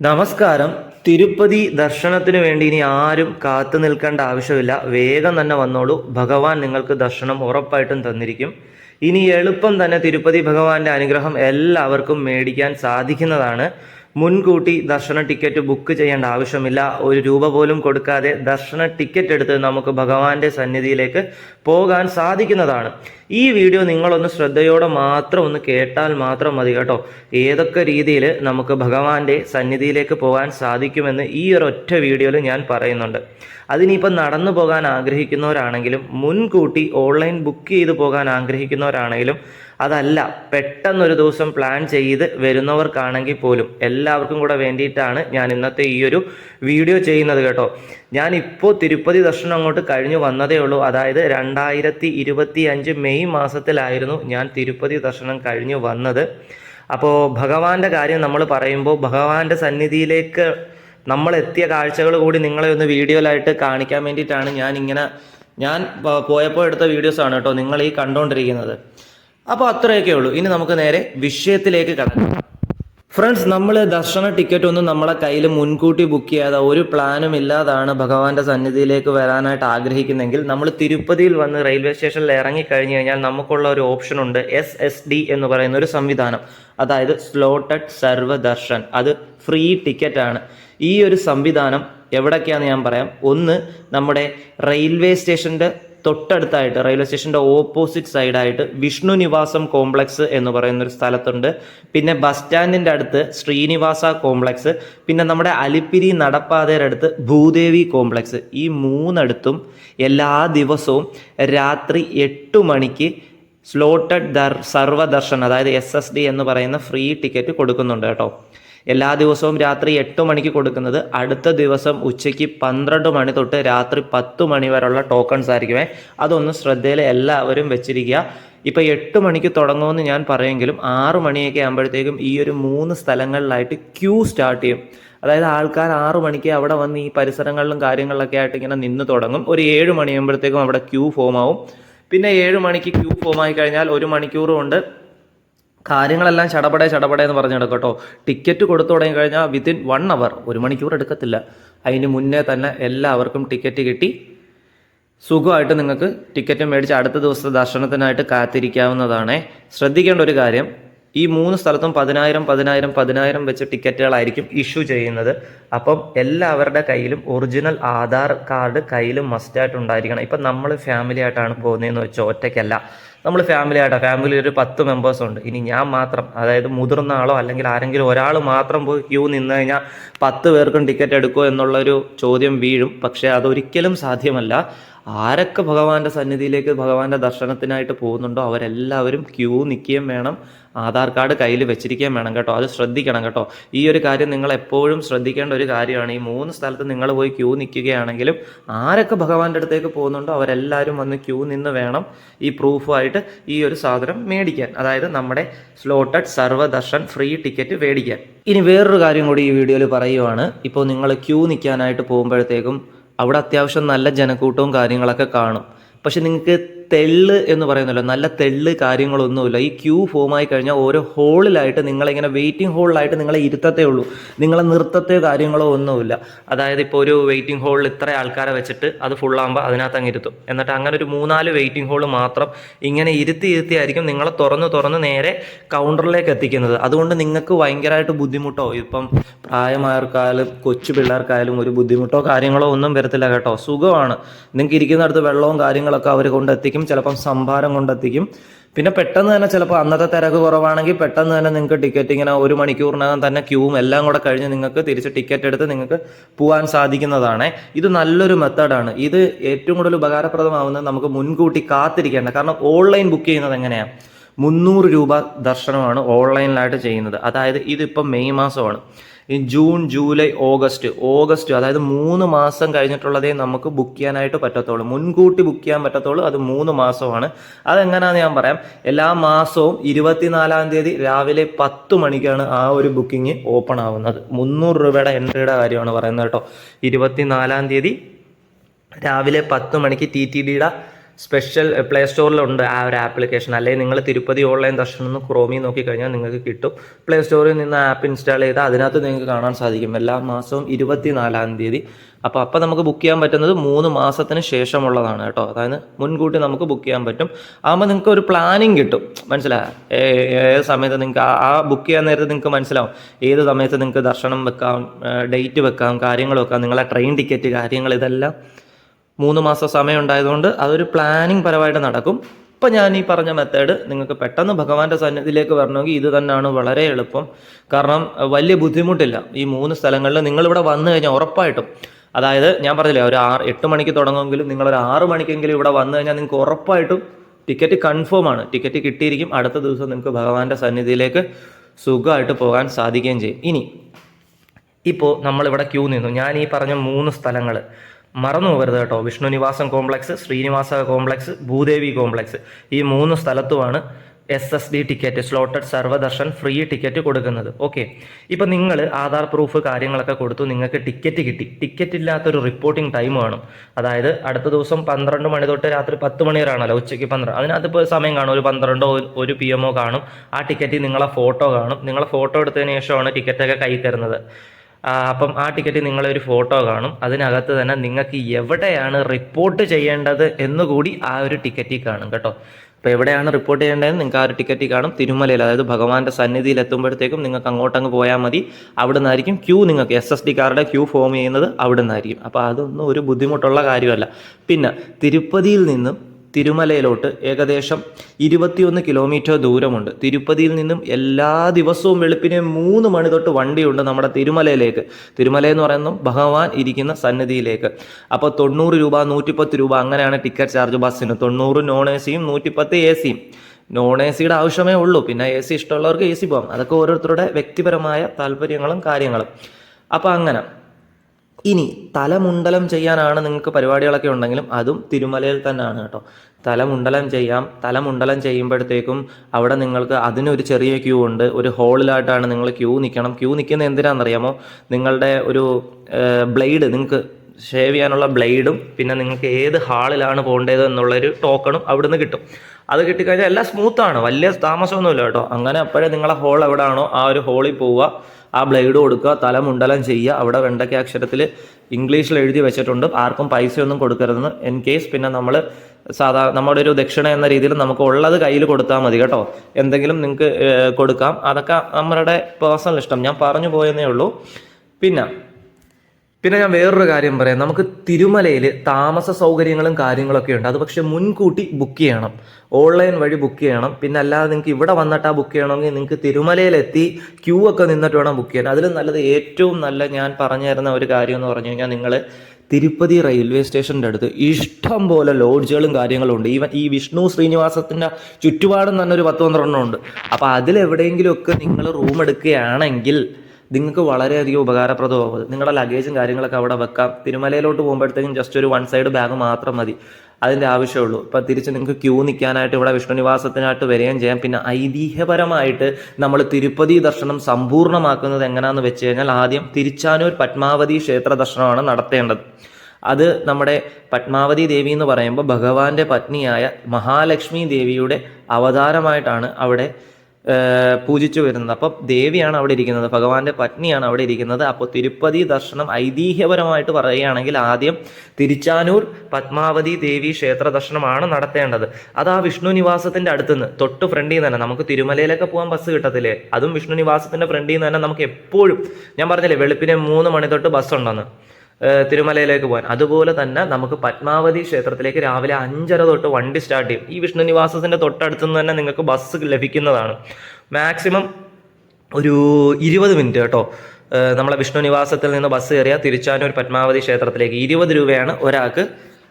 നമസ്കാരം. തിരുപ്പതി ദർശനത്തിന് വേണ്ടി ഇനി ആരും കാത്തു നിൽക്കേണ്ട ആവശ്യമില്ല. വേഗം തന്നെ വന്നോളൂ. ഭഗവാൻ നിങ്ങൾക്ക് ദർശനം ഉറപ്പായിട്ടും തന്നിരിക്കും. ഇനി എളുപ്പം തന്നെ തിരുപ്പതി ഭഗവാന്റെ അനുഗ്രഹം എല്ലാവർക്കും മേടിക്കാൻ സാധിക്കുന്നതാണ്. മുൻകൂട്ടി ദർശന ടിക്കറ്റ് ബുക്ക് ചെയ്യേണ്ട ആവശ്യമില്ല. ഒരു രൂപ പോലും കൊടുക്കാതെ ദർശന ടിക്കറ്റ് എടുത്ത് നമുക്ക് ഭഗവാന്റെ സന്നിധിയിലേക്ക് പോകാൻ സാധിക്കുന്നതാണ്. ഈ വീഡിയോ നിങ്ങളൊന്ന് ശ്രദ്ധയോടെ മാത്രം ഒന്ന് കേട്ടാൽ മാത്രം മതി കേട്ടോ. ഏതൊക്കെ രീതിയിൽ നമുക്ക് ഭഗവാന്റെ സന്നിധിയിലേക്ക് പോകാൻ സാധിക്കുമെന്ന് ഈ ഒരു ഒറ്റ വീഡിയോയിൽ ഞാൻ പറയുന്നുണ്ട്. അതിനിപ്പോൾ നടന്നു പോകാൻ ആഗ്രഹിക്കുന്നവരാണെങ്കിലും മുൻകൂട്ടി ഓൺലൈൻ ബുക്ക് ചെയ്ത് പോകാൻ ആഗ്രഹിക്കുന്നവരാണെങ്കിലും അതല്ല പെട്ടെന്നൊരു ദിവസം പ്ലാൻ ചെയ്ത് വരുന്നവർക്കാണെങ്കിൽ പോലും എല്ലാവർക്കും കൂടെ വേണ്ടിയിട്ടാണ് ഞാൻ ഇന്നത്തെ ഈ ഒരു വീഡിയോ ചെയ്യുന്നത് കേട്ടോ. ഞാൻ ഇപ്പോൾ തിരുപ്പതി ദർശനം അങ്ങോട്ട് കഴിഞ്ഞു വന്നതേ ഉള്ളൂ. അതായത് രണ്ടായിരത്തി അഞ്ച് മെയ് മാസത്തിലായിരുന്നു ഞാൻ തിരുപ്പതി ദർശനം കഴിഞ്ഞ് വന്നത്. അപ്പോൾ ഭഗവാന്റെ കാര്യം നമ്മൾ പറയുമ്പോൾ ഭഗവാന്റെ സന്നിധിയിലേക്ക് നമ്മൾ എത്തിയ കാഴ്ചകൾ കൂടി നിങ്ങളെ ഒന്ന് വീഡിയോയിലായിട്ട് കാണിക്കാൻ വേണ്ടിയിട്ടാണ് ഞാൻ ഇങ്ങനെ ഞാൻ പോയപ്പോൾ എടുത്ത വീഡിയോസാണ് കേട്ടോ നിങ്ങൾ ഈ കണ്ടുകൊണ്ടിരിക്കുന്നത് അപ്പോൾ അത്രയൊക്കെ ഉള്ളൂ. ഇനി നമുക്ക് നേരെ വിഷയത്തിലേക്ക് കടക്കാം. ഫ്രണ്ട്സ് നമ്മൾ ദർശന ടിക്കറ്റ് ഒന്നും നമ്മളെ കയ്യിൽ മുൻകൂട്ടി ബുക്ക് ചെയ്യാതെ ഒരു പ്ലാനും ഇല്ലാതാണ് ഭഗവാന്റെ സന്നിധിയിലേക്ക് വരാനായിട്ട് ആഗ്രഹിക്കുന്നെങ്കിൽ നമ്മൾ തിരുപ്പതിയിൽ വന്ന് റെയിൽവേ സ്റ്റേഷനിൽ ഇറങ്ങി കഴിഞ്ഞു കഴിഞ്ഞാൽ നമുക്കുള്ള ഒരു ഓപ്ഷൻ ഉണ്ട് എസ് എസ് ഡി എന്ന് പറയുന്ന ഒരു സംവിധാനം. അതായത് സ്ലോട്ടഡ് സർവ ദർശൻ. അത് ഫ്രീ ടിക്കറ്റ് ആണ്. ഈ ഒരു സംവിധാനം എവിടൊക്കെയാണെന്ന് ഞാൻ പറയാം. ഒന്ന് നമ്മുടെ റെയിൽവേ സ്റ്റേഷന്റെ തൊട്ടടുത്തായിട്ട് റെയിൽവേ സ്റ്റേഷന്റെ ഓപ്പോസിറ്റ് സൈഡായിട്ട് വിഷ്ണു നിവാസം കോംപ്ലക്സ് എന്ന് പറയുന്ന ഒരു സ്ഥലത്തുണ്ട്. പിന്നെ ബസ് സ്റ്റാൻഡിന്റെ അടുത്ത് ശ്രീനിവാസ കോംപ്ലക്സ്. പിന്നെ നമ്മുടെ അലിപ്പിരി നടപ്പാതയുടെ അടുത്ത് ഭൂദേവി കോംപ്ലക്സ്. ഈ മൂന്നടുത്തും എല്ലാ ദിവസവും രാത്രി എട്ട് മണിക്ക് സ്ലോട്ടഡ് ദർ സർവദർശൻ അതായത് എസ് എസ് ഡി എന്ന് പറയുന്ന ഫ്രീ ടിക്കറ്റ് കൊടുക്കുന്നുണ്ട് കേട്ടോ. എല്ലാ ദിവസവും രാത്രി എട്ട് മണിക്ക് കൊടുക്കുന്നത് അടുത്ത ദിവസം ഉച്ചയ്ക്ക് പന്ത്രണ്ട് മണി തൊട്ട് രാത്രി പത്ത് മണി വരെയുള്ള ടോക്കൺസ് ആയിരിക്കുമേ. അതൊന്ന് ശ്രദ്ധയിൽ എല്ലാവരും വെച്ചിരിക്കുക. ഇപ്പോൾ എട്ട് മണിക്ക് തുടങ്ങുമെന്ന് ഞാൻ പറയുമെങ്കിലും ആറ് മണിയൊക്കെ ആകുമ്പോഴത്തേക്കും ഈ ഒരു മൂന്ന് സ്ഥലങ്ങളിലായിട്ട് ക്യൂ സ്റ്റാർട്ട് ചെയ്യും. അതായത് ആൾക്കാർ ആറ് മണിക്ക് അവിടെ വന്ന് ഈ പരിസരങ്ങളിലും കാര്യങ്ങളിലൊക്കെ ആയിട്ട് ഇങ്ങനെ നിന്ന് തുടങ്ങും. ഒരു ഏഴ് മണിയാകുമ്പോഴത്തേക്കും അവിടെ ക്യൂ ഫോം ആവും. പിന്നെ ഏഴ് മണിക്ക് ക്യൂ ഫോം ആയി കഴിഞ്ഞാൽ ഒരു മണിക്കൂർ കൊണ്ട് കാര്യങ്ങളെല്ലാം ചടപടെ ചടപടെ എന്ന് പറഞ്ഞു കിടക്കും കേട്ടോ. ടിക്കറ്റ് കൊടുത്തു തുടങ്ങി കഴിഞ്ഞാൽ വിത്തിൻ വൺ അവർ ഒരു മണിക്കൂർ എടുക്കത്തില്ല. അതിന് മുന്നേ തന്നെ എല്ലാവർക്കും ടിക്കറ്റ് കിട്ടി. സുഖമായിട്ട് നിങ്ങൾക്ക് ടിക്കറ്റ് മേടിച്ച് അടുത്ത ദിവസത്തെ ദർശനത്തിനായിട്ട് കാത്തിരിക്കാവുന്നതാണ്. ശ്രദ്ധിക്കേണ്ട ഒരു കാര്യം ഈ മൂന്ന് സ്ഥലത്തും പതിനായിരം പതിനായിരം പതിനായിരം വെച്ച് ടിക്കറ്റുകളായിരിക്കും ഇഷ്യൂ ചെയ്യുന്നത്. അപ്പം എല്ലാവരുടെ കയ്യിലും ഒറിജിനൽ ആധാർ കാർഡ് കയ്യിലും മസ്റ്റായിട്ട് ഉണ്ടായിരിക്കണം. ഇപ്പം നമ്മൾ ഫാമിലി ആയിട്ടാണ് പോകുന്നതെന്ന് വെച്ചാൽ ഒറ്റയ്ക്കല്ല. നമ്മൾ ഫാമിലി ആയിട്ടാണ് ഫാമിലി ഒരു പത്ത് മെമ്പേഴ്സ് ഉണ്ട്. ഇനി ഞാൻ മാത്രം അതായത് മുതിർന്ന ആളോ അല്ലെങ്കിൽ ആരെങ്കിലും ഒരാൾ മാത്രം പോയി ക്യൂ നിന്ന് കഴിഞ്ഞാൽ പത്ത് പേർക്കും ടിക്കറ്റ് എടുക്കുമോ എന്നുള്ളൊരു ചോദ്യം വീഴും. പക്ഷേ അതൊരിക്കലും സാധ്യമല്ല. ആരൊക്കെ ഭഗവാന്റെ സന്നിധിയിലേക്ക് ഭഗവാന്റെ ദർശനത്തിനായിട്ട് പോകുന്നുണ്ടോ അവരെല്ലാവരും ക്യൂ നിൽക്കുകയും വേണം. ആധാർ കാർഡ് കയ്യിൽ വെച്ചിരിക്കാൻ വേണം കേട്ടോ. അത് ശ്രദ്ധിക്കണം കേട്ടോ. ഈ ഒരു കാര്യം നിങ്ങൾ എപ്പോഴും ശ്രദ്ധിക്കേണ്ട ഒരു കാര്യമാണ്. ഈ മൂന്ന് സ്ഥലത്ത് നിങ്ങൾ പോയി ക്യൂ നിൽക്കുകയാണെങ്കിലും ആരൊക്കെ ഭഗവാന്റെ അടുത്തേക്ക് പോകുന്നുണ്ടോ അവരെല്ലാവരും വന്ന് ക്യൂ നിന്ന് വേണം ഈ പ്രൂഫുമായിട്ട് ഈ ഒരു സാധനം മേടിക്കാൻ. അതായത് നമ്മുടെ സ്ലോട്ടഡ് സർവദർശൻ ഫ്രീ ടിക്കറ്റ് മേടിക്കാൻ. ഇനി വേറൊരു കാര്യം കൂടി ഈ വീഡിയോയിൽ പറയുവാണ്. ഇപ്പോൾ നിങ്ങൾ ക്യൂ നിൽക്കാനായിട്ട് പോകുമ്പോഴത്തേക്കും അവിടെ അത്യാവശ്യം നല്ല ജനക്കൂട്ടവും കാര്യങ്ങളൊക്കെ കാണും. പക്ഷെ നിങ്ങൾക്ക് തെള്ള് എന്ന് പറയുന്നല്ലോ നല്ല തെള്ള് കാര്യങ്ങളൊന്നുമില്ല. ഈ ക്യൂ ഫോം ആയി കഴിഞ്ഞാൽ ഓരോ ഹോളിലായിട്ട് നിങ്ങളിങ്ങനെ വെയിറ്റിംഗ് ഹോളിലായിട്ട് നിങ്ങളെ ഇരുത്തത്തേ ഉള്ളൂ. നിങ്ങളെ നിർത്തത്തെയോ കാര്യങ്ങളോ ഒന്നുമില്ല. അതായത് ഇപ്പോൾ ഒരു വെയിറ്റിംഗ് ഹോളിൽ ഇത്ര ആൾക്കാരെ വെച്ചിട്ട് അത് ഫുള്ളാകുമ്പോൾ അതിനകത്ത് അങ്ങ് ഇരുത്തും. എന്നിട്ട് അങ്ങനെ ഒരു മൂന്നാൽ വെയിറ്റിംഗ് ഹോൾ മാത്രം ഇങ്ങനെ ഇരുത്തി ഇരുത്തിയായിരിക്കും നിങ്ങളെ തുറന്ന് തുറന്ന് നേരെ കൗണ്ടറിലേക്ക് എത്തിക്കുന്നത്. അതുകൊണ്ട് നിങ്ങൾക്ക് ഭയങ്കരമായിട്ട് ബുദ്ധിമുട്ടോ ഇപ്പം പ്രായമായവർക്കായാലും കൊച്ചു പിള്ളേർക്കായാലും ഒരു ബുദ്ധിമുട്ടോ കാര്യങ്ങളോ ഒന്നും വരത്തില്ല കേട്ടോ. സുഖമാണ്. നിങ്ങൾക്ക് ഇരിക്കുന്നിടത്ത് വെള്ളവും കാര്യങ്ങളൊക്കെ അവർ കൊണ്ടെത്തിക്കും ചിലപ്പം സംഭാരം കൊണ്ടെത്തിക്കും. പിന്നെ പെട്ടെന്ന് തന്നെ ചിലപ്പോൾ അന്നത്തെ തിരക്ക് കുറവാണെങ്കിൽ പെട്ടെന്ന് തന്നെ നിങ്ങൾക്ക് ടിക്കറ്റ് ഇങ്ങനെ ഒരു മണിക്കൂറിനകം തന്നെ ക്യൂവും എല്ലാം കൂടെ കഴിഞ്ഞ് നിങ്ങൾക്ക് തിരിച്ച് ടിക്കറ്റ് എടുത്ത് നിങ്ങൾക്ക് പോകാൻ സാധിക്കുന്നതാണ്. ഇത് നല്ലൊരു മെത്തേഡാണ് ഇത് ഏറ്റവും കൂടുതൽ ഉപകാരപ്രദമാവുന്നത് നമുക്ക് മുൻകൂട്ടി കാത്തിരിക്കേണ്ട. കാരണം ഓൺലൈൻ ബുക്ക് ചെയ്യുന്നത് എങ്ങനെയാണ് മുന്നൂറ് രൂപ ദർശനമാണ് ഓൺലൈനിലായിട്ട് ചെയ്യുന്നത്. അതായത് ഇതിപ്പം മെയ് മാസമാണ്. ഈ ജൂൺ ജൂലൈ ഓഗസ്റ്റ് ഓഗസ്റ്റ് അതായത് മൂന്ന് മാസം കഴിഞ്ഞിട്ടുള്ളതേ നമുക്ക് ബുക്ക് ചെയ്യാനായിട്ട് പറ്റത്തുള്ളൂ. മുൻകൂട്ടി ബുക്ക് ചെയ്യാൻ പറ്റത്തുള്ളൂ. അത് മൂന്ന് മാസമാണ്. അതെങ്ങനെയാണെന്ന് ഞാൻ പറയാം. എല്ലാ മാസവും ഇരുപത്തിനാലാം തീയതി രാവിലെ പത്ത് മണിക്കാണ് ആ ഒരു ബുക്കിംഗ് ഓപ്പൺ ആവുന്നത്. മുന്നൂറ് രൂപയുടെ എൻട്രിയുടെ കാര്യമാണ് പറയുന്നത് കേട്ടോ. ഇരുപത്തിനാലാം തീയതി രാവിലെ പത്ത് മണിക്ക് ടി ടി ഡിയുടെ സ്പെഷ്യൽ പ്ലേ സ്റ്റോറിലുണ്ട് ആ ഒരു ആപ്ലിക്കേഷൻ അല്ലെങ്കിൽ നിങ്ങൾ തിരുപ്പതി ഓൺലൈൻ ദർശനം എന്ന് നോക്കി നോക്കിക്കഴിഞ്ഞാൽ നിങ്ങൾക്ക് കിട്ടും. പ്ലേ സ്റ്റോറിൽ നിന്ന് ആപ്പ് ഇൻസ്റ്റാൾ ചെയ്താൽ അതിനകത്ത് നിങ്ങൾക്ക് കാണാൻ സാധിക്കും. എല്ലാ മാസവും ഇരുപത്തിനാലാം തീയതി. അപ്പോൾ അപ്പോൾ നമുക്ക് ബുക്ക് ചെയ്യാൻ പറ്റുന്നത് മൂന്ന് മാസത്തിന് ശേഷമുള്ളതാണ് കേട്ടോ. അതായത് മുൻകൂട്ടി നമുക്ക് ബുക്ക് ചെയ്യാൻ പറ്റും. ആകുമ്പോൾ നിങ്ങൾക്ക് ഒരു പ്ലാനിങ് കിട്ടും. മനസ്സിലായോ? ഏത് സമയത്ത് നിങ്ങൾക്ക് ആ ബുക്ക് ചെയ്യാൻ നേരത്തെ നിങ്ങൾക്ക് മനസ്സിലാവും. ഏത് സമയത്ത് നിങ്ങൾക്ക് ദർശനം വെക്കാം ഡേറ്റ് വെക്കാം കാര്യങ്ങൾ വെക്കാം നിങ്ങളെ ട്രെയിൻ ടിക്കറ്റ് കാര്യങ്ങൾ ഇതെല്ലാം. മൂന്ന് മാസം സമയം ഉണ്ടായതുകൊണ്ട് അതൊരു പ്ലാനിങ് പരമായിട്ട് നടക്കും. ഇപ്പം ഞാൻ ഈ പറഞ്ഞ മെത്തേഡ് നിങ്ങൾക്ക് പെട്ടെന്ന് ഭഗവാന്റെ സന്നിധിയിലേക്ക് വരണമെങ്കിൽ ഇത് തന്നെയാണ് വളരെ എളുപ്പം. കാരണം വലിയ ബുദ്ധിമുട്ടില്ല. ഈ മൂന്ന് സ്ഥലങ്ങളിൽ നിങ്ങളിവിടെ വന്നു കഴിഞ്ഞാൽ ഉറപ്പായിട്ടും. അതായത് ഞാൻ പറഞ്ഞില്ലേ ഒരു ആറ് എട്ട് മണിക്ക് തുടങ്ങുമെങ്കിലും നിങ്ങളൊരു ആറ് മണിക്കെങ്കിലും ഇവിടെ വന്നു കഴിഞ്ഞാൽ നിങ്ങൾക്ക് ഉറപ്പായിട്ടും ടിക്കറ്റ് കൺഫേം ആണ്. ടിക്കറ്റ് കിട്ടിയിരിക്കും. അടുത്ത ദിവസം നിങ്ങൾക്ക് ഭഗവാന്റെ സന്നിധിയിലേക്ക് സുഖമായിട്ട് പോകാൻ സാധിക്കുകയും ചെയ്യും. ഇനി ഇപ്പോൾ നമ്മളിവിടെ ക്യൂ നിന്നു. ഞാൻ ഈ പറഞ്ഞ മൂന്ന് സ്ഥലങ്ങൾ മറന്നു പോകരുത് കേട്ടോ. Vishnu Nivasam complex Srinivasa complex Bhudevi complex ഈ മൂന്ന് സ്ഥലത്തുമാണ് S S D ticket slotted Sarvadarshan free ticket കൊടുക്കുന്നത്. ഓക്കെ ഇപ്പം നിങ്ങൾ ആധാർ പ്രൂഫ് കാര്യങ്ങളൊക്കെ കൊടുത്തു നിങ്ങൾക്ക് ടിക്കറ്റ് കിട്ടി. ടിക്കറ്റ് ഇല്ലാത്തൊരു റിപ്പോർട്ടിംഗ് ടൈം വേണം അതായത് അടുത്ത ദിവസം പന്ത്രണ്ട് മണി തൊട്ട് രാത്രി പത്ത് മണി വരെ ആണല്ലോ ഉച്ചയ്ക്ക് പന്ത്രണ്ട്. അതിനകത്ത് ഇപ്പോൾ സമയം കാണും. ഒരു പന്ത്രണ്ടോ ഒരു പി എമ്മോ കാണും. ആ ടിക്കറ്റിൽ നിങ്ങളെ ഫോട്ടോ കാണും. നിങ്ങളെ ഫോട്ടോ എടുത്തതിന് ശേഷമാണ് ടിക്കറ്റൊക്കെ കൈ തരുന്നത്. അപ്പം ആ ടിക്കറ്റ് നിങ്ങളൊരു ഫോട്ടോ കാണും. അതിനകത്ത് തന്നെ നിങ്ങൾക്ക് എവിടെയാണ് റിപ്പോർട്ട് ചെയ്യേണ്ടത് എന്നുകൂടി ആ ഒരു ടിക്കറ്റിൽ കാണും കേട്ടോ. അപ്പോൾ എവിടെയാണ് റിപ്പോർട്ട് ചെയ്യേണ്ടതെന്ന് നിങ്ങൾക്ക് ആ ഒരു ടിക്കറ്റിൽ കാണും. തിരുമലയിൽ അതായത് ഭഗവാന്റെ സന്നിധിയിൽ എത്തുമ്പോഴത്തേക്കും നിങ്ങൾക്ക് അങ്ങോട്ടങ്ങ് പോയാൽ മതി. അവിടെ നിന്നായിരിക്കും ക്യൂ നിങ്ങൾക്ക് S S D card queue form ചെയ്യുന്നത് അവിടെ നിന്നായിരിക്കും അപ്പോൾ അതൊന്നും ഒരു ബുദ്ധിമുട്ടുള്ള കാര്യമല്ല. പിന്നെ തിരുപ്പതിയിൽ നിന്നും തിരുമലയിലോട്ട് ഏകദേശം ഇരുപത്തിയൊന്ന് കിലോമീറ്റർ ദൂരമുണ്ട്. തിരുപ്പതിയിൽ നിന്നും എല്ലാ ദിവസവും വെളുപ്പിനെ മൂന്ന് മണി തൊട്ട് വണ്ടിയുണ്ട് നമ്മുടെ തിരുമലയിലേക്ക്. തിരുമല എന്ന് പറയുന്നത് ഭഗവാൻ ഇരിക്കുന്ന സന്നിധിയിലേക്ക്. അപ്പോൾ തൊണ്ണൂറ് രൂപ നൂറ്റിപ്പത്ത് രൂപ അങ്ങനെയാണ് ടിക്കറ്റ് ചാർജ് ബസ്സിന്. തൊണ്ണൂറ് നോൺ എ സിയും നൂറ്റിപ്പത്ത് എ സിയും നോൺ എ സിയുടെ ആവശ്യമേ ഉള്ളൂ. പിന്നെ എ സി ഇഷ്ടമുള്ളവർക്ക് എ സി പോകാം. അതൊക്കെ ഓരോരുത്തരുടെ വ്യക്തിപരമായ താല്പര്യങ്ങളും കാര്യങ്ങളും. അപ്പോൾ അങ്ങനെ. ഇനി തലമുണ്ടലം ചെയ്യാനാണ് നിങ്ങൾക്ക് പരിപാടികളൊക്കെ ഉണ്ടെങ്കിലും അതും തിരുമലയിൽ തന്നെയാണ് കേട്ടോ. തലമുണ്ടലം ചെയ്യാം. തലമുണ്ടലം ചെയ്യുമ്പോഴത്തേക്കും അവിടെ നിങ്ങൾക്ക് അതിനൊരു ചെറിയ ക്യൂ ഉണ്ട്. ഒരു ഹോളിലായിട്ടാണ് നിങ്ങൾ ക്യൂ നിൽക്കണം. ക്യൂ നിൽക്കുന്നത് എന്തിനാണെന്നറിയാമോ? നിങ്ങളുടെ ഒരു ബ്ലേഡ് നിങ്ങൾക്ക് ഷേവ് ചെയ്യാനുള്ള ബ്ലേഡും പിന്നെ നിങ്ങൾക്ക് ഏത് ഹാളിലാണ് പോകേണ്ടത് എന്നുള്ളൊരു ടോക്കണും അവിടുന്ന് കിട്ടും. അത് കിട്ടിക്കഴിഞ്ഞാൽ എല്ലാം സ്മൂത്താണ് വലിയ താമസമൊന്നുമില്ല കേട്ടോ. അങ്ങനെ അപ്പോഴേ നിങ്ങളുടെ ഹോൾ എവിടെയാണോ ആ ഒരു ഹോളിൽ പോവുക. ആ ബ്ലേഡ് കൊടുക്കുക തലമുണ്ടലം ചെയ്യുക. അവിടെ വെണ്ടയ്ക്ക അക്ഷരത്തിൽ ഇംഗ്ലീഷിൽ എഴുതി വെച്ചിട്ടുണ്ട്. ആർക്കും പൈസയൊന്നും കൊടുക്കരുതെന്ന്. ഇൻ കേസ് പിന്നെ നമ്മൾ സാധാ നമ്മുടെ ഒരു ദക്ഷിണ എന്ന രീതിയിൽ നമുക്ക് ഉള്ളത് കയ്യിൽ കൊടുത്താൽ മതി കേട്ടോ. എന്തെങ്കിലും നിങ്ങൾക്ക് കൊടുക്കാം. അതൊക്കെ നമ്മളുടെ പേഴ്സണൽ ഇഷ്ടം. ഞാൻ പറഞ്ഞു പോയെന്നേ ഉള്ളൂ. പിന്നെ പിന്നെ ഞാൻ വേറൊരു കാര്യം പറയാം. നമുക്ക് തിരുമലയിൽ താമസ സൗകര്യങ്ങളും കാര്യങ്ങളൊക്കെ ഉണ്ട്. അത് പക്ഷേ മുൻകൂട്ടി ബുക്ക് ചെയ്യണം. ഓൺലൈൻ വഴി ബുക്ക് ചെയ്യണം. പിന്നെ അല്ലാതെ നിങ്ങൾക്ക് ഇവിടെ വന്നിട്ടാ ബുക്ക് ചെയ്യണമെങ്കിൽ നിങ്ങൾക്ക് തിരുമലയിലെത്തി ക്യൂ ഒക്കെ നിന്നിട്ട് വേണം ബുക്ക് ചെയ്യാൻ. അതിലും നല്ലത് ഏറ്റവും നല്ല ഞാൻ പറഞ്ഞു തരുന്ന ഒരു കാര്യം എന്ന് പറഞ്ഞു കഴിഞ്ഞാൽ നിങ്ങൾ തിരുപ്പതി റെയിൽവേ സ്റ്റേഷന്റെ അടുത്ത് ഇഷ്ടം പോലെ ലോഡ്ജുകളും കാര്യങ്ങളും ഉണ്ട്. ഈവൻ ഈ വിഷ്ണു ശ്രീനിവാസത്തിന്റെ ചുറ്റുപാടും തന്നെ ഒരു പത്ത് പന്ത്രണ്ടെണ്ണം ഉണ്ട്. അപ്പോൾ അതിലെവിടെയെങ്കിലുമൊക്കെ നിങ്ങൾ റൂം എടുക്കുകയാണെങ്കിൽ നിങ്ങൾക്ക് വളരെയധികം ഉപകാരപ്രദമാവും. നിങ്ങളുടെ ലഗേജും കാര്യങ്ങളൊക്കെ അവിടെ വെക്കാം. തിരുമലയിലോട്ട് പോകുമ്പോഴത്തേക്കും ജസ്റ്റ് ഒരു വൺ സൈഡ് ബാഗ് മാത്രം മതി. അതിന്റെ ആവശ്യമുള്ളൂ. ഇപ്പം തിരിച്ച് നിങ്ങൾക്ക് ക്യൂ നിൽക്കാനായിട്ട് ഇവിടെ വിഷ്ണു നിവാസത്തിനായിട്ട് വരികയും ചെയ്യാം. പിന്നെ ഐതിഹ്യപരമായിട്ട് നമ്മൾ തിരുപ്പതി ദർശനം സമ്പൂർണമാക്കുന്നത് എങ്ങനെയാണെന്ന് വെച്ച് കഴിഞ്ഞാൽ ആദ്യം തിരുച്ചാനൂർ പത്മാവതി ക്ഷേത്ര ദർശനമാണ് നടത്തേണ്ടത്. അത് നമ്മുടെ പത്മാവതി ദേവി എന്ന് പറയുമ്പോൾ ഭഗവാന്റെ പത്നിയായ മഹാലക്ഷ്മി ദേവിയുടെ അവതാരമായിട്ടാണ് അവിടെ പൂജിച്ചു വരുന്നത്. അപ്പം ദേവിയാണ് അവിടെ ഇരിക്കുന്നത്. ഭഗവാന്റെ പത്നിയാണ് അവിടെ ഇരിക്കുന്നത്. അപ്പോൾ തിരുപ്പതി ദർശനം ഐതിഹ്യപരമായിട്ട് പറയുകയാണെങ്കിൽ ആദ്യം തിരിച്ചാനൂർ പത്മാവതി ദേവി ക്ഷേത്ര ദർശനമാണ് നടത്തേണ്ടത്. അത് ആ വിഷ്ണു നിവാസത്തിന്റെ അടുത്തുനിന്ന് തൊട്ട് ഫ്രണ്ടിൽ നിന്ന് തന്നെ. നമുക്ക് തിരുമലയിലൊക്കെ പോകാൻ ബസ് കിട്ടത്തില്ലേ? അതും വിഷ്ണു നിവാസത്തിന്റെ ഫ്രണ്ടിൽ നിന്ന് തന്നെ നമുക്ക് എപ്പോഴും ഞാൻ പറഞ്ഞില്ലേ വെളുപ്പിനെ മൂന്ന് മണി തൊട്ട് ബസ് ഉണ്ടെന്ന്. തിരുമലയിലേക്ക് പോകാൻ. അതുപോലെ തന്നെ നമുക്ക് പത്മാവതി ക്ഷേത്രത്തിലേക്ക് രാവിലെ അഞ്ചര തൊട്ട് വണ്ടി സ്റ്റാർട്ട് ചെയ്യും. ഈ വിഷ്ണു നിവാസത്തിന്റെ തൊട്ടടുത്ത് നിന്ന് തന്നെ നിങ്ങൾക്ക് ബസ് ലഭിക്കുന്നതാണ്. മാക്സിമം ഒരു ഇരുപത് മിനിറ്റ് കേട്ടോ. നമ്മളെ വിഷ്ണു നിവാസത്തിൽ നിന്ന് ബസ് കയറിയാൽ തിരുച്ചാനൂർ പത്മാവതി ക്ഷേത്രത്തിലേക്ക് ഇരുപത് രൂപയാണ് ഒരാൾക്ക്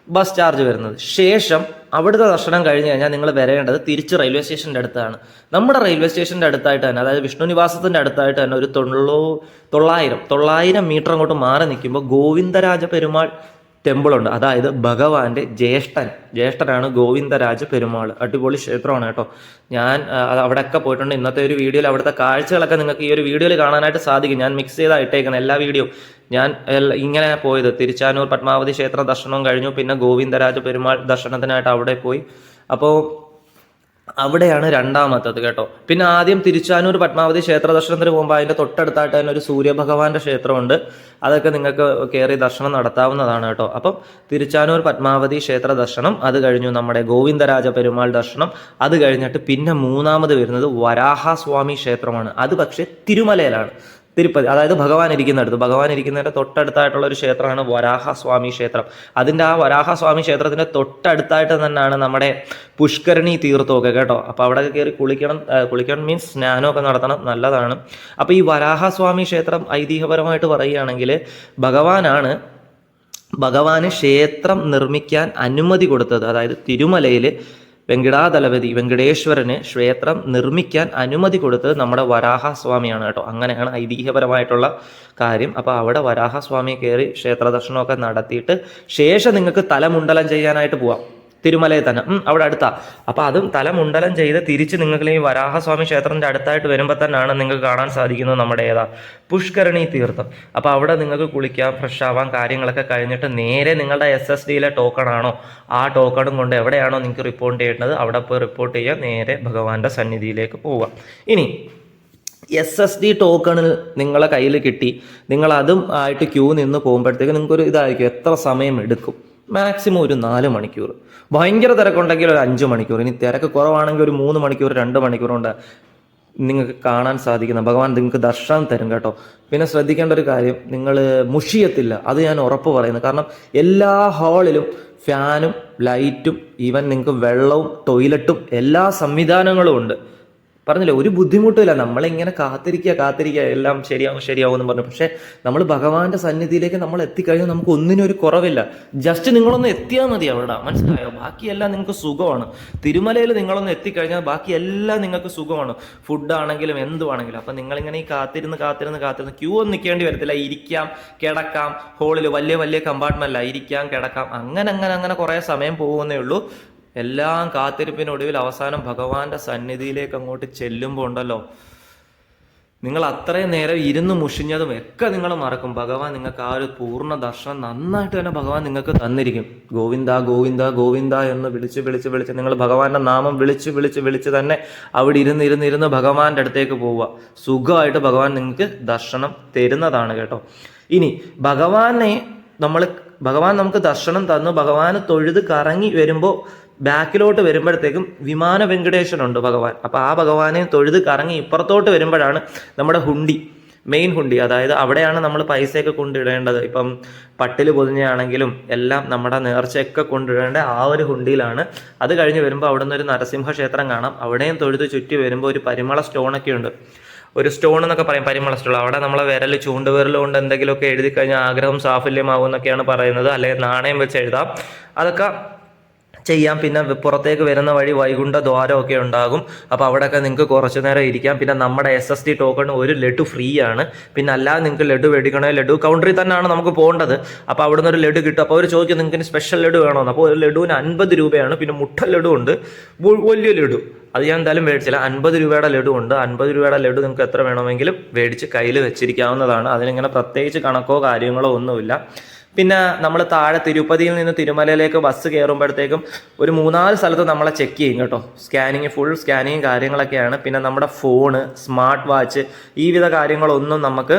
ബസ് ചാർജ് വരുന്നത്. ശേഷം അവിടുത്തെ ദർശനം കഴിഞ്ഞ് കഴിഞ്ഞാൽ നിങ്ങൾ വരേണ്ടത് തിരിച്ച് റെയിൽവേ സ്റ്റേഷന്റെ അടുത്താണ്. നമ്മുടെ റെയിൽവേ സ്റ്റേഷന്റെ അടുത്തായിട്ട് തന്നെ അതായത് വിഷ്ണു നിവാസത്തിന്റെ അടുത്തായിട്ട് തന്നെ ഒരു തൊള്ളോ തൊള്ളായിരം തൊള്ളായിരം മീറ്റർ അങ്ങോട്ട് മാറി നിൽക്കുമ്പോൾ ഗോവിന്ദരാജ പെരുമാൾ ടെമ്പിളുണ്ട്. അതായത് ഭഗവാന്റെ ജ്യേഷ്ഠൻ. ജ്യേഷ്ഠനാണ് ഗോവിന്ദരാജ പെരുമാൾ. അടിപൊളി ക്ഷേത്രമാണ് കേട്ടോ. ഞാൻ അവിടെയൊക്കെ പോയിട്ടുണ്ട്. ഇന്നത്തെ ഒരു വീഡിയോയിൽ അവിടുത്തെ കാഴ്ചകളൊക്കെ നിങ്ങൾക്ക് ഈ ഒരു വീഡിയോയിൽ കാണാനായിട്ട് സാധിക്കും. ഞാൻ മിക്സ് ചെയ്താ ഇട്ടേക്കുന്നത് എല്ലാ വീഡിയോ. ഞാൻ ഇങ്ങനെ പോയത്. തിരുച്ചാനൂർ പത്മാവതി ക്ഷേത്ര ദർശനവും കഴിഞ്ഞു. പിന്നെ ഗോവിന്ദരാജ പെരുമാൾ ദർശനത്തിനായിട്ട് അവിടെ പോയി. അപ്പോൾ അവിടെയാണ് രണ്ടാമത്തത് കേട്ടോ. പിന്നെ ആദ്യം തിരുച്ചാനൂർ പത്മാവതി ക്ഷേത്ര ദർശനത്തിന് പോകുമ്പോൾ അതിന്റെ തൊട്ടടുത്തായിട്ട് തന്നെ ഒരു സൂര്യഭഗവാന്റെ ക്ഷേത്രമുണ്ട്. അതൊക്കെ നിങ്ങൾക്ക് കയറി ദർശനം നടത്താവുന്നതാണ് കേട്ടോ. അപ്പം തിരുച്ചാനൂർ പത്മാവതി ക്ഷേത്ര ദർശനം അത് കഴിഞ്ഞു നമ്മുടെ ഗോവിന്ദരാജ പെരുമാൾ ദർശനം അത് കഴിഞ്ഞിട്ട് പിന്നെ മൂന്നാമത് വരുന്നത് വരാഹസ്വാമി ക്ഷേത്രമാണ്. അത് പക്ഷേ തിരുമലയിലാണ്. തിരുപ്പതി അതായത് ഭഗവാൻ ഇരിക്കുന്നിടത്ത്. ഭഗവാൻ ഇരിക്കുന്നതിന്റെ തൊട്ടടുത്തായിട്ടുള്ള ഒരു ക്ഷേത്രമാണ് വരാഹസ്വാമി ക്ഷേത്രം. അതിന്റെ ആ വരാഹസ്വാമി ക്ഷേത്രത്തിന്റെ തൊട്ടടുത്തായിട്ട് തന്നെയാണ് നമ്മുടെ പുഷ്കരണി തീർത്ഥമൊക്കെ കേട്ടോ. അപ്പോൾ അവിടെ കയറി കുളിക്കണം കുളിക്കണം മീൻസ് സ്നാനമൊക്കെ നടത്തണം നല്ലതാണ്. അപ്പോൾ ഈ വരാഹസ്വാമി ക്ഷേത്രം ഐതിഹ്യപരമായിട്ട് പറയുകയാണെങ്കിൽ ഭഗവാനാണ് ഭഗവാന് ക്ഷേത്രം നിർമ്മിക്കാൻ അനുമതി കൊടുത്തത്. അതായത് തിരുമലയിൽ വെങ്കടാതലപതി വെങ്കടേശ്വരന് ക്ഷേത്രം നിർമ്മിക്കാൻ അനുമതി കൊടുത്തത് നമ്മുടെ വരാഹസ്വാമിയാണ് കേട്ടോ. അങ്ങനെയാണ് ഐതിഹ്യപരമായിട്ടുള്ള കാര്യം. അപ്പോൾ അവിടെ വരാഹസ്വാമിയെ കയറി ക്ഷേത്ര ദർശനമൊക്കെ നടത്തിയിട്ട് ശേഷം നിങ്ങൾക്ക് തലമുണ്ടലം ചെയ്യാനായിട്ട് പോവാം. തിരുമലയിൽ തന്നെ അവിടെ അടുത്താ. അപ്പോൾ അതും തലമുണ്ടലം ചെയ്ത് തിരിച്ച് നിങ്ങൾക്ക് ഈ വരാഹസ്വാമി ക്ഷേത്രത്തിന്റെ അടുത്തായിട്ട് വരുമ്പോൾ തന്നെയാണ് നിങ്ങൾക്ക് കാണാൻ സാധിക്കുന്നത് നമ്മുടെ ഏതാ പുഷ്കരണി തീർത്ഥം. അപ്പോൾ അവിടെ നിങ്ങൾക്ക് കുളിക്കാം ഫ്രഷ് ആവാം കാര്യങ്ങളൊക്കെ കഴിഞ്ഞിട്ട് നേരെ നിങ്ങളുടെ എസ് എസ് ഡിയിലെ ടോക്കൺ ആണോ ആ ടോക്കണും കൊണ്ട് എവിടെയാണോ നിങ്ങൾക്ക് റിപ്പോർട്ട് ചെയ്യേണ്ടത് അവിടെ പോയി റിപ്പോർട്ട് ചെയ്യുക നേരെ ഭഗവാന്റെ സന്നിധിയിലേക്ക് പോവുക ഇനി എസ് എസ് ഡി ടോക്കണിൽ നിങ്ങളെ കയ്യിൽ കിട്ടി. നിങ്ങൾ അതും ആയിട്ട് ക്യൂ നിന്ന് പോകുമ്പോഴത്തേക്ക് നിങ്ങൾക്കൊരു ഇതായിരിക്കും. എത്ര സമയം എടുക്കും? മാക്സിമം ഒരു നാല് മണിക്കൂർ. ഭയങ്കര തിരക്കുണ്ടെങ്കിൽ ഒരു അഞ്ച് മണിക്കൂർ. ഇനി തിരക്ക് കുറവാണെങ്കിൽ ഒരു മൂന്ന് മണിക്കൂർ രണ്ട് മണിക്കൂർ കൊണ്ട് നിങ്ങൾക്ക് കാണാൻ സാധിക്കുന്ന. ഭഗവാൻ നിങ്ങൾക്ക് ദർശനം തരും കേട്ടോ. പിന്നെ ശ്രദ്ധിക്കേണ്ട ഒരു കാര്യം നിങ്ങൾ മുഷിയത്തില്ല. അത് ഞാൻ ഉറപ്പ് പറയുന്നു. കാരണം എല്ലാ ഹാളിലും ഫാനും ലൈറ്റും ഈവൻ നിങ്ങൾക്ക് വെള്ളവും ടോയ്ലറ്റും എല്ലാ സംവിധാനങ്ങളും ഉണ്ട്. പറഞ്ഞില്ലേ ഒരു ബുദ്ധിമുട്ടില്ല നമ്മളിങ്ങനെ കാത്തിരിക്കുക കാത്തിരിക്കുക എല്ലാം ശരിയാവും ശരിയാവും എന്ന് പറഞ്ഞു. പക്ഷേ നമ്മൾ ഭഗവാന്റെ സന്നിധിയിലേക്ക് നമ്മൾ എത്തിക്കഴിഞ്ഞാൽ നമുക്ക് ഒന്നിനും ഒരു കുറവില്ല. ജസ്റ്റ് നിങ്ങളൊന്ന് എത്തിയാൽ മതി അവിടെ മനസ്സിലായോ? ബാക്കിയെല്ലാം നിങ്ങൾക്ക് സുഖമാണ്. തിരുമലയിൽ നിങ്ങളൊന്ന് എത്തിക്കഴിഞ്ഞാൽ ബാക്കി എല്ലാം നിങ്ങൾക്ക് സുഖമാണ്. ഫുഡ് ആണെങ്കിലും എന്തുവാണെങ്കിലും അപ്പം നിങ്ങളിങ്ങനെ ഈ കാത്തിരുന്ന് കാത്തിരുന്ന് കാത്തിരുന്ന് ക്യൂ ഒന്നും നിൽക്കേണ്ടി വരത്തില്ല. ഇരിക്കാം കിടക്കാം ഹോളിൽ വലിയ വലിയ കമ്പാർട്ട്മെന്റല്ല ഇരിക്കാം കിടക്കാം. അങ്ങനെ അങ്ങനെ അങ്ങനെ കുറേ സമയം പോകുന്നേ ഉള്ളൂ. എല്ലാം കാത്തിരിപ്പിനൊടുവിൽ അവസാനം ഭഗവാന്റെ സന്നിധിയിലേക്ക് അങ്ങോട്ട് ചെല്ലുമ്പോൾ ഉണ്ടല്ലോ. നിങ്ങൾ അത്രയും നേരം ഇരുന്ന് മുഷിഞ്ഞതും ഒക്കെ നിങ്ങൾ മറക്കും. ഭഗവാൻ നിങ്ങൾക്ക് ആ ഒരു പൂർണ ദർശനം നന്നായിട്ട് തന്നെ ഭഗവാൻ നിങ്ങൾക്ക് തന്നിരിക്കും. ഗോവിന്ദ ഗോവിന്ദ ഗോവിന്ദ എന്ന് വിളിച്ച് വിളിച്ച് വിളിച്ച് നിങ്ങൾ ഭഗവാന്റെ നാമം വിളിച്ച് വിളിച്ച് വിളിച്ച് തന്നെ അവിടെ ഇരുന്ന് ഇരുന്ന് ഇരുന്ന് ഭഗവാന്റെ അടുത്തേക്ക് പോവുക. സുഖമായിട്ട് ഭഗവാൻ നിങ്ങൾക്ക് ദർശനം തരുന്നതാണ് കേട്ടോ. ഇനി ഭഗവാനെ നമ്മൾ ഭഗവാൻ നമുക്ക് ദർശനം തന്നു. ഭഗവാന് തൊഴുത് കറങ്ങി വരുമ്പോൾ ബാക്കിലോട്ട് വരുമ്പോഴത്തേക്കും വിമാന വെങ്കടേശനുണ്ട് ഭഗവാൻ. അപ്പോൾ ആ ഭഗവാനെ തൊഴുത് കറങ്ങി ഇപ്പുറത്തോട്ട് വരുമ്പോഴാണ് നമ്മുടെ ഹുണ്ടി മെയിൻ ഹുണ്ടി. അതായത് അവിടെയാണ് നമ്മൾ പൈസയൊക്കെ കൊണ്ടിടേണ്ടത് ഇപ്പം പട്ടിൽ പൊതിഞ്ഞാണെങ്കിലും എല്ലാം നമ്മുടെ നേർച്ചയൊക്കെ കൊണ്ടിടേണ്ട ആ ഒരു ഹുണ്ടിയിലാണ്. അത് കഴിഞ്ഞ് വരുമ്പോൾ അവിടെ നിന്ന് ഒരു നരസിംഹ ക്ഷേത്രം കാണാം. അവിടെയും തൊഴുത് ചുറ്റി വരുമ്പോൾ ഒരു പരിമള സ്റ്റോണൊക്കെ ഉണ്ട്. ഒരു സ്റ്റോൺ എന്നൊക്കെ പറയും പരിമള സ്റ്റോൺ. അവിടെ നമ്മളെ വിരൽ ചൂണ്ടുവിരൽ കൊണ്ട് എന്തെങ്കിലുമൊക്കെ എഴുതി കഴിഞ്ഞാൽ ആഗ്രഹം സാഫല്യമാകും എന്നൊക്കെയാണ് പറയുന്നത്. അല്ലെങ്കിൽ നാണയം വെച്ച് എഴുതാം. അതൊക്കെ ചെയ്യാം. പിന്നെ പുറത്തേക്ക് വരുന്ന വഴി വൈകുണ്ഠ ദ്വാരമൊക്കെ ഉണ്ടാകും. അപ്പോൾ അവിടെയൊക്കെ നിങ്ങൾക്ക് കുറച്ച് നേരം ഇരിക്കാം. പിന്നെ നമ്മുടെ എസ് എസ് ടി ടോക്കൺ ഒരു ലഡു ഫ്രീ ആണ്. പിന്നെ അല്ലാതെ നിങ്ങൾക്ക് ലഡു മേടിക്കണേ ലഡു കൗണ്ടറിൽ തന്നെയാണ് നമുക്ക് പോകേണ്ടത്. അപ്പോൾ അവിടെ നിന്ന് ഒരു ലഡു കിട്ടും. അപ്പോൾ അവർ ചോദിക്കും നിങ്ങൾക്ക് സ്പെഷ്യൽ ലഡു വേണമെന്ന് അപ്പോൾ ഒരു ലഡുവിന് അൻപത് രൂപയാണ്. പിന്നെ മുട്ട ലഡു ഉണ്ട്. വലിയ ലഡു. അത് ഞാൻ എന്തായാലും മേടിച്ചില്ല. അൻപത് രൂപയുടെ ലഡു ഉണ്ട്. അൻപത് രൂപയുടെ ലഡു നിങ്ങൾക്ക് എത്ര വേണമെങ്കിലും മേടിച്ച് കയ്യിൽ വെച്ചിരിക്കാവുന്നതാണ്. അതിനിങ്ങനെ പ്രത്യേകിച്ച് കണക്കോ കാര്യങ്ങളോ ഒന്നുമില്ല. പിന്നെ നമ്മൾ താഴെ തിരുപ്പതിയിൽ നിന്ന് തിരുമലയിലേക്ക് ബസ് കയറുമ്പോഴത്തേക്കും ഒരു മൂന്നാൽ സ്ഥലത്ത് നമ്മളെ ചെക്ക് ചെയ്യും കേട്ടോ. സ്കാനിങ് ഫുൾ സ്കാനിങ് കാര്യങ്ങളൊക്കെയാണ്. പിന്നെ നമ്മുടെ ഫോണ് സ്മാർട്ട് വാച്ച് ഈ വിധ കാര്യങ്ങളൊന്നും നമുക്ക്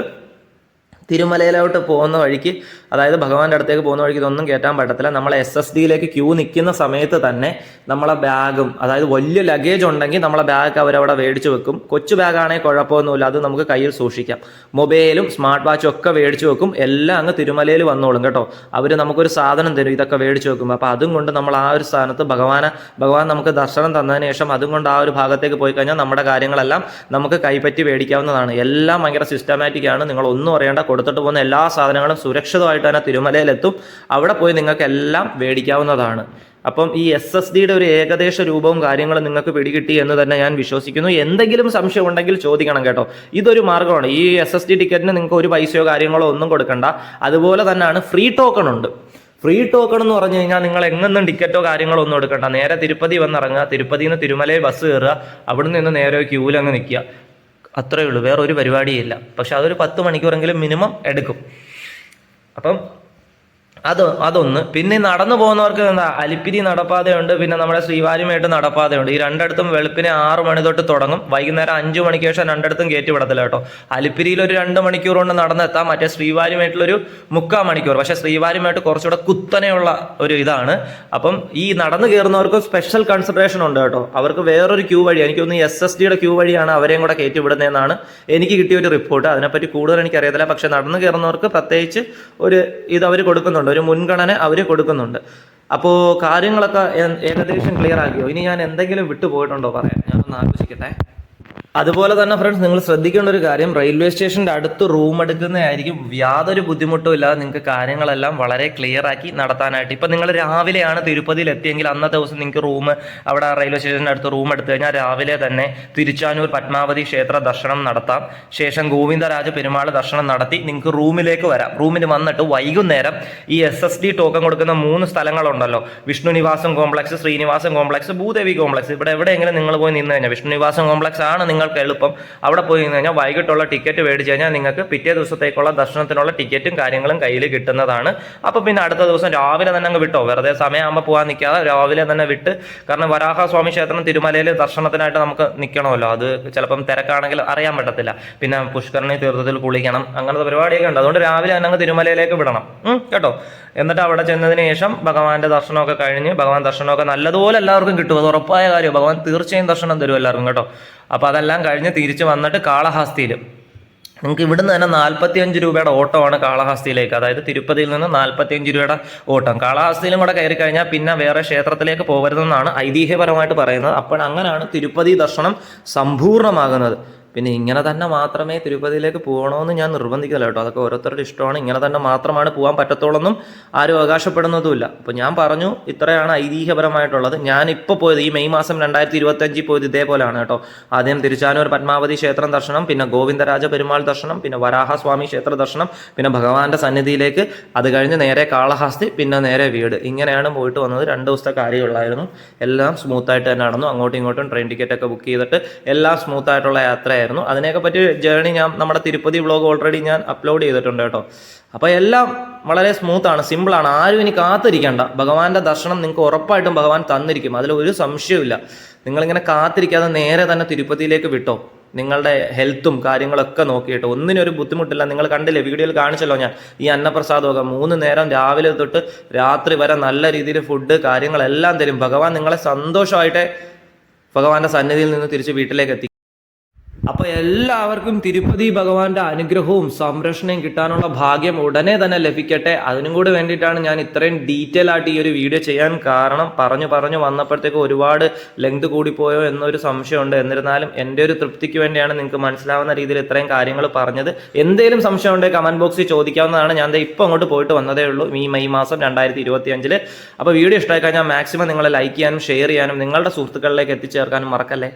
തിരുമലയിലോട്ട് പോകുന്ന വഴിക്ക് അതായത് ഭഗവാന്റെ അടുത്തേക്ക് പോകുന്ന വഴിക്ക് ഇതൊന്നും കയറ്റാൻ പറ്റത്തില്ല. നമ്മൾ എസ് എസ് ഡിയിലേക്ക് ക്യൂ നിൽക്കുന്ന സമയത്ത് തന്നെ നമ്മളെ ബാഗും അതായത് വലിയ ലഗേജ് ഉണ്ടെങ്കിൽ നമ്മളെ ബാഗ് അവരവിടെ മേടിച്ച് വെക്കും. കൊച്ചു ബാഗാണെങ്കിൽ കുഴപ്പമൊന്നുമില്ല. അത് നമുക്ക് കയ്യിൽ സൂക്ഷിക്കാം. മൊബൈലും സ്മാർട്ട് വാച്ചും ഒക്കെ മേടിച്ച് വെക്കും. എല്ലാം അങ്ങ് തിരുമലയിൽ വന്നോളും കേട്ടോ. അവർ നമുക്കൊരു സാധനം തരും. ഇതൊക്കെ മേടിച്ച് വെക്കും അപ്പോൾ അതും കൊണ്ട് നമ്മൾ ആ ഒരു സ്ഥാനത്ത് ഭഗവാനെ ഭഗവാൻ നമുക്ക് ദർശനം തന്നതിന് ശേഷം അതും കൊണ്ട് ആ ഒരു ഭാഗത്തേക്ക് പോയി കഴിഞ്ഞാൽ നമ്മുടെ കാര്യങ്ങളെല്ലാം നമുക്ക് കൈപ്പറ്റി മേടിക്കാവുന്നതാണ്. എല്ലാം ഭയങ്കര സിസ്റ്റമാറ്റിക് ആണ്. നിങ്ങൾ ഒന്നും അറിയേണ്ട കൊടുത്തിട്ട് പോകുന്ന എല്ലാ സാധനങ്ങളും സുരക്ഷിതമായിട്ട് തന്നെ തിരുമലയിലെത്തും. അവിടെ പോയി നിങ്ങൾക്ക് എല്ലാം മേടിക്കാവുന്നതാണ്. അപ്പം ഈ എസ് എസ് ഡിയുടെ ഒരു ഏകദേശ രൂപവും കാര്യങ്ങളും നിങ്ങൾക്ക് പിടികിട്ടി എന്ന് തന്നെ ഞാൻ വിശ്വസിക്കുന്നു. എന്തെങ്കിലും സംശയം ഉണ്ടെങ്കിൽ ചോദിക്കണം കേട്ടോ. ഇതൊരു മാർഗമാണ്. ഈ എസ് എസ് ഡി ടിക്കറ്റിന് നിങ്ങൾക്ക് ഒരു പൈസയോ കാര്യങ്ങളോ ഒന്നും കൊടുക്കണ്ട. അതുപോലെ തന്നെയാണ് ഫ്രീ ടോക്കൺ ഉണ്ട്. ഫ്രീ ടോക്കൺ എന്ന് പറഞ്ഞു കഴിഞ്ഞാൽ നിങ്ങൾ എങ്ങൊന്നും ടിക്കറ്റോ കാര്യങ്ങളോ ഒന്നും എടുക്കണ്ട. നേരെ തിരുപ്പതി വന്നിറങ്ങുക. തിരുപ്പതിയിൽ നിന്ന് തിരുമലയിൽ ബസ് കയറുക. അവിടെ നിന്ന് നേരെ ക്യൂവിൽ അങ്ങ് നിൽക്കുക. അത്രയേ ഉള്ളൂ. വേറെ ഒരു പരിപാടിയില്ല. പക്ഷെ അതൊരു പത്ത് മണിക്കൂറെങ്കിലും മിനിമം എടുക്കും. അപ്പം അത് അതൊന്ന്. പിന്നെ നടന്നു പോകുന്നവർക്ക് എന്താ? അലിപ്പിരി നടപ്പാതയുണ്ട് പിന്നെ നമ്മുടെ ശ്രീവാരിമേട്ട് നടപ്പാതയുണ്ട്. ഈ രണ്ടിടത്തും വെളുപ്പിനെ ആറ് മണി തൊട്ട് തുടങ്ങും. വൈകുന്നേരം അഞ്ചു മണിക്ക് ശേഷം രണ്ടിടത്തും കയറ്റി വിടത്തില്ല കേട്ടോ. അലിപ്പിരിയിൽ ഒരു രണ്ട് മണിക്കൂർ കൊണ്ട് നടന്നെത്താം. മറ്റേ ശ്രീവാരിമേട്ടിലൊരു മുക്കാൽ മണിക്കൂർ. പക്ഷേ ശ്രീവാരിമേട്ട് കുറച്ചുകൂടെ കുത്തനെയുള്ള ഒരു ഇതാണ്. അപ്പം ഈ നടന്നു കയറുന്നവർക്ക് സ്പെഷ്യൽ കൺസിഡറേഷൻ ഉണ്ട് കേട്ടോ. അവർക്ക് വേറൊരു ക്യൂ വഴി എനിക്ക് തോന്നുന്നു എസ് എസ് ഡിയുടെ ക്യൂ വഴിയാണ് അവരെയും കൂടെ കയറ്റി വിടുന്നതെന്നാണ് എനിക്ക് കിട്ടിയ ഒരു റിപ്പോർട്ട് അതിനെപ്പറ്റി കൂടുതൽ എനിക്കറിയത്തില്ല. പക്ഷേ നടന്നു കയറുന്നവർക്ക് പ്രത്യേകിച്ച് ഒരു ഇത് അവർ കൊടുക്കുന്നുണ്ട്. ഒരു മുൻഗണന അവർ കൊടുക്കുന്നുണ്ട്. അപ്പോൾ കാര്യങ്ങളൊക്കെ ഏകദേശം ക്ലിയർ ആക്കിയോ? ഇനി ഞാൻ എന്തെങ്കിലും വിട്ടുപോയിട്ടുണ്ടോ പറയാം ഞാനൊന്ന് ആലോചിക്കട്ടെ. അതുപോലെ തന്നെ ഫ്രണ്ട്സ് നിങ്ങൾ ശ്രദ്ധിക്കേണ്ട ഒരു കാര്യം റെയിൽവേ സ്റ്റേഷന്റെ അടുത്ത് റൂം എടുക്കുന്നതായിരിക്കും യാതൊരു ബുദ്ധിമുട്ടും ഇല്ലാതെ നിങ്ങൾക്ക് കാര്യങ്ങളെല്ലാം വളരെ ക്ലിയർ ആക്കി നടത്താനായിട്ട്. ഇപ്പം നിങ്ങൾ രാവിലെയാണ് തിരുപ്പതിയിൽ എത്തിയെങ്കിൽ അന്നത്തെ ദിവസം നിങ്ങൾക്ക് റൂം അവിടെ റെയിൽവേ സ്റ്റേഷന്റെ അടുത്ത് റൂം എടുത്തു കഴിഞ്ഞാൽ രാവിലെ തന്നെ തിരുച്ചാനൂർ പത്മാവതി ക്ഷേത്ര ദർശനം നടത്താം. ശേഷം ഗോവിന്ദരാജ പെരുമാൾ ദർശനം നടത്തി നിങ്ങൾക്ക് റൂമിലേക്ക് വരാം. റൂമിൽ വന്നിട്ട് വൈകുന്നേരം ഈ എസ് എസ് ഡി ടോക്കൺ കൊടുക്കുന്ന മൂന്ന് സ്ഥലങ്ങളുണ്ടല്ലോ. Vishnu Nivasam complex Srinivasam complex Bhudevi complex ഇവിടെ എവിടെയെങ്കിലും നിങ്ങൾ പോയി നിന്ന് കഴിഞ്ഞാൽ വിഷ്ണു നിവാസം കോംപ്ലക്സ് ആണ്. നിങ്ങൾക്ക് എളുപ്പം? അവിടെ പോയി കഴിഞ്ഞാൽ വൈകിട്ടുള്ള ടിക്കറ്റ് മേടിച്ച് കഴിഞ്ഞാൽ നിങ്ങൾക്ക് പിറ്റേ ദിവസത്തേക്കുള്ള ദർശനത്തിനുള്ള ടിക്കറ്റും കാര്യങ്ങളും കയ്യിൽ കിട്ടുന്നതാണ്. അപ്പോൾ പിന്നെ അടുത്ത ദിവസം രാവിലെ തന്നെ അങ്ങ് വിട്ടോ? വെറുതെ സമയമാകുമ്പോൾ പോകാൻ നിൽക്കാതെ രാവിലെ തന്നെ വിട്ട് കാരണം വരാഹസ്വാമി ക്ഷേത്രം തിരുമലയിൽ ദർശനത്തിനായിട്ട് നമുക്ക് നിൽക്കണമല്ലോ അത് ചിലപ്പം തിരക്കാണെങ്കിൽ അറിയാൻ പറ്റത്തില്ല. പിന്നെ പുഷ്കരണി തീർത്ഥത്തിൽ കുളിക്കണം. അങ്ങനത്തെ പരിപാടിയൊക്കെ ഉണ്ട്. അതുകൊണ്ട് രാവിലെ തന്നെ അങ്ങ് തിരുമലയിലേക്ക് വിടണം. കേട്ടോ? എന്നിട്ട് അവിടെ ചെന്നതിന് ശേഷം ഭഗവാന്റെ ദർശനമൊക്കെ കഴിഞ്ഞ് ഭഗവാൻ ദർശനമൊക്കെ നല്ലതുപോലെ എല്ലാവർക്കും കിട്ടും. അത് ഉറപ്പായ കാര്യം ഭഗവാൻ തീർച്ചയായും ദർശനം തരും എല്ലാവർക്കും കേട്ടോ? അപ്പോൾ അതെല്ലാം കഴിഞ്ഞ് തിരിച്ച് വന്നിട്ട് കാളഹാസ്തിയിൽ. നിങ്ങൾക്ക് ഇവിടുന്ന് തന്നെ നാൽപ്പത്തിയഞ്ച് രൂപയുടെ ഓട്ടമാണ് കാളഹാസ്തിയിലേക്ക്. അതായത് തിരുപ്പതിയിൽ നിന്ന് നാൽപ്പത്തിയഞ്ച് രൂപയുടെ ഓട്ടം. കാളഹസ്തിയിലും കൂടെ കയറി കഴിഞ്ഞാൽ പിന്നെ വേറെ ക്ഷേത്രത്തിലേക്ക് പോകരുതെന്നാണ് ഐതിഹ്യപരമായിട്ട് പറയുന്നത്. അപ്പോൾ അങ്ങനെയാണ് തിരുപ്പതി ദർശനം സമ്പൂർണമാകുന്നത്. പിന്നെ ഇങ്ങനെ തന്നെ മാത്രമേ തിരുപ്പതിയിലേക്ക് പോകണമെന്ന് ഞാൻ നിർബന്ധിക്കില്ല കേട്ടോ. അതൊക്കെ ഓരോരുത്തരുടെ ഇഷ്ടമാണ്. ഇങ്ങനെ തന്നെ മാത്രമാണ് പോകാൻ പറ്റത്തുള്ളെന്നും ആരും അവകാശപ്പെടുന്നതുമില്ല. അപ്പോൾ ഞാൻ പറഞ്ഞു ഇത്രയാണ് ഐതിഹ്യപരമായിട്ടുള്ളത്. ഞാൻ ഇപ്പോൾ പോയത് ഈ മെയ് മാസം രണ്ടായിരത്തി ഇരുപത്തഞ്ചിൽ പോയത് ഇതേപോലെയാണ് കേട്ടോ. ആദ്യം തിരുച്ചാനൂർ പത്മാവതി ക്ഷേത്രം ദർശനം പിന്നെ ഗോവിന്ദരാജ പെരുമാൾ ദർശനം പിന്നെ വരാഹസ്വാമി ക്ഷേത്ര ദർശനം പിന്നെ ഭഗവാന്റെ സന്നിധിയിലേക്ക് അത് കഴിഞ്ഞ് നേരെ കാളഹാസ്തി പിന്നെ നേരെ വീട്. ഇങ്ങനെയാണ് പോയിട്ട് വന്നത്. രണ്ട് ദിവസത്തെ കാര്യമുള്ളായിരുന്നു. എല്ലാം സ്മൂത്തായിട്ട് തന്നെ നടന്നു. അങ്ങോട്ടും ഇങ്ങോട്ടും ട്രെയിൻ ടിക്കറ്റ് ഒക്കെ ബുക്ക് ചെയ്തിട്ട് എല്ലാം സ്മൂത്ത് ആയിട്ടുള്ള യാത്രയായിരുന്നു അതിനെയൊക്കെ പറ്റി ജേർണി ഞാൻ നമ്മുടെ തിരുപ്പതി വ്ളോഗ് ഓൾറെഡി ഞാൻ അപ്ലോഡ് ചെയ്തിട്ടുണ്ട് കേട്ടോ. അപ്പോൾ എല്ലാം വളരെ സ്മൂത്താണ് സിമ്പിളാണ് ആരും ഇനി കാത്തിരിക്കേണ്ട. ഭഗവാന്റെ ദർശനം നിങ്ങൾക്ക് ഉറപ്പായിട്ടും ഭഗവാൻ തന്നിരിക്കും. അതിൽ ഒരു സംശയവുമില്ല നിങ്ങളിങ്ങനെ കാത്തിരിക്കാതെ നേരെ തന്നെ തിരുപ്പതിയിലേക്ക് വിട്ടോ. നിങ്ങളുടെ ഹെൽത്തും കാര്യങ്ങളൊക്കെ നോക്കിയിട്ട്. ഒന്നിനും ഒരു ബുദ്ധിമുട്ടില്ല. നിങ്ങൾ കണ്ടില്ലേ വീഡിയോയിൽ കാണിച്ചല്ലോ ഞാൻ. ഈ അന്നപ്രസാദമൊക്കെ മൂന്ന് നേരം രാവിലെ തൊട്ട് രാത്രി വരെ നല്ല രീതിയിൽ ഫുഡ് കാര്യങ്ങളെല്ലാം തരും. ഭഗവാൻ നിങ്ങളെ സന്തോഷമായിട്ട് ഭഗവാന്റെ സന്നിധിയിൽ നിന്ന് തിരിച്ച് വീട്ടിലേക്ക് എത്തി അപ്പൊ എല്ലാവർക്കും തിരുപ്പതി ഭഗവാന്റെ അനുഗ്രഹവും സംരക്ഷണയും കിട്ടാനുള്ള ഭാഗ്യം ഉടനെ തന്നെ ലഭിക്കട്ടെ. അതിനും കൂടി വേണ്ടിയിട്ടാണ് ഞാൻ ഇത്രയും ഡീറ്റെയിൽ ആയിട്ട് ഈ ഒരു വീഡിയോ ചെയ്യാൻ കാരണം പറഞ്ഞു പറഞ്ഞു വന്നപ്പോഴത്തേക്ക് ഒരുപാട് ലെങ്ത് കൂടിപ്പോയോ എന്നൊരു സംശയമുണ്ട്. എന്നിരുന്നാലും എന്റെ ഒരു തൃപ്തിക്ക് വേണ്ടിയാണ് നിങ്ങൾക്ക് മനസ്സിലാവുന്ന രീതിയിൽ ഇത്രയും കാര്യങ്ങൾ പറഞ്ഞത്. എന്തെങ്കിലും സംശയം കമന്റ് ബോക്സിൽ ചോദിക്കാവുന്നതാണ്. ഞാൻ ഇപ്പോൾ അങ്ങോട്ട് പോയിട്ട് വന്നതേ ഉള്ളൂ. ഈ മെയ് മാസം രണ്ടായിരത്തി ഇരുപത്തി അഞ്ചിൽ അപ്പോൾ വീഡിയോ ഇഷ്ടമായി കഴിഞ്ഞാൽ മാക്സിമം നിങ്ങളെ ലൈക്ക് ചെയ്യാനും ഷെയർ ചെയ്യാനും നിങ്ങളുടെ സുഹൃത്തുക്കളിലേക്ക് എത്തിച്ചേർക്കാനും മറക്കല്ലേ?